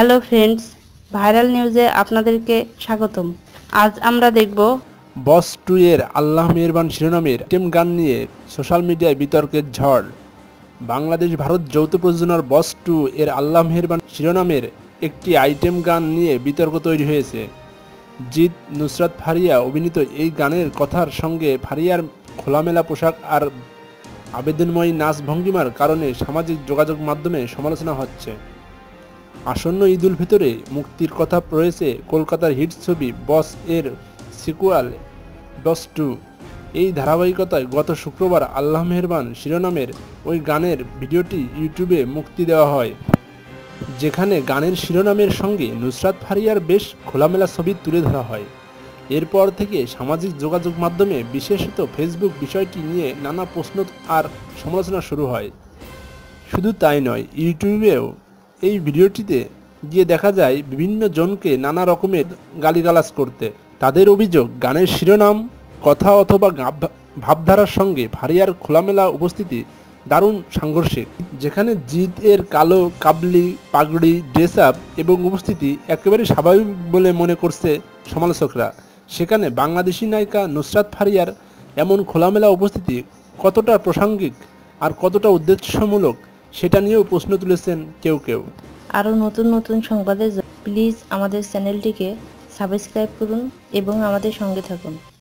Hello friends, viral নিউজে আপনাদেরকে স্বাগতম। আজ আমরা দেখব বস টু এর আল্লাহ মেহরবান শিরোনামের টেম গান নিয়ে সোশ্যাল মিডিয়ায় বিতর্কের ঝড়। বাংলাদেশ ভারত যৌথ প্রযোজনার বস টু এর আল্লাহ মেহরবান শিরোনামের একটি আইটেম গান নিয়ে বিতর্ক তৈরি হয়েছে। জিৎ, নুসরাত ফারিয়া অভিনীত এই গানের কথার সঙ্গে ফারিয়ার খোলামেলা পোশাক আর আবেদনময়ী নাচ ভঙ্গিমার কারণে সামাজিক যোগাযোগ মাধ্যমে সমালোচনা হচ্ছে। আসন্ন ঈদ উল ফিতরে মুক্তির কথা রয়েছে কলকাতার হিট ছবি বস এর সিকুয়াল বস টু। এই ধারাবাহিকতায় গত শুক্রবার আল্লাহ মেহরবান শিরোনামের ওই গানের ভিডিওটি ইউটিউবে মুক্তি দেওয়া হয়, যেখানে গানের শিরোনামের সঙ্গে নুসরাত ফারিয়ার বেশ খোলামেলা ছবি তুলে ধরা হয়। এরপর থেকে সামাজিক যোগাযোগ মাধ্যমে, বিশেষত ফেসবুক বিষয়টি নিয়ে নানা প্রশ্ন আর সমালোচনা শুরু হয়। শুধু তাই নয়, ইউটিউবেও এই ভিডিওটিতে গিয়ে দেখা যায় বিভিন্ন জনকে নানা রকমের গালিগালাজ করতে। তাদের অভিযোগ, গানের শিরোনাম, কথা অথবা ভাবধারার সঙ্গে ভারিয়ার খোলামেলা উপস্থিতি দারুণ সাংঘর্ষিক। যেখানে জিৎ এর কালো কাবলি, পাগড়ি ড্রেস আপ এবং উপস্থিতি একেবারে স্বাভাবিক বলে মনে করছে সমালোচকরা। সেখানে বাংলাদেশি নায়িকা নুসরাত ফারিয়ার এমন খোলামেলা উপস্থিতি কতটা প্রাসঙ্গিক আর কতটা উদ্দেশ্যমূলক সেটা নিয়েও প্রশ্ন তুলেছেন কেউ কেউ। আরও নতুন নতুন সংবাদের প্লিজ আমাদের চ্যানেলটিকে সাবস্ক্রাইব করুন এবং আমাদের সঙ্গে থাকুন।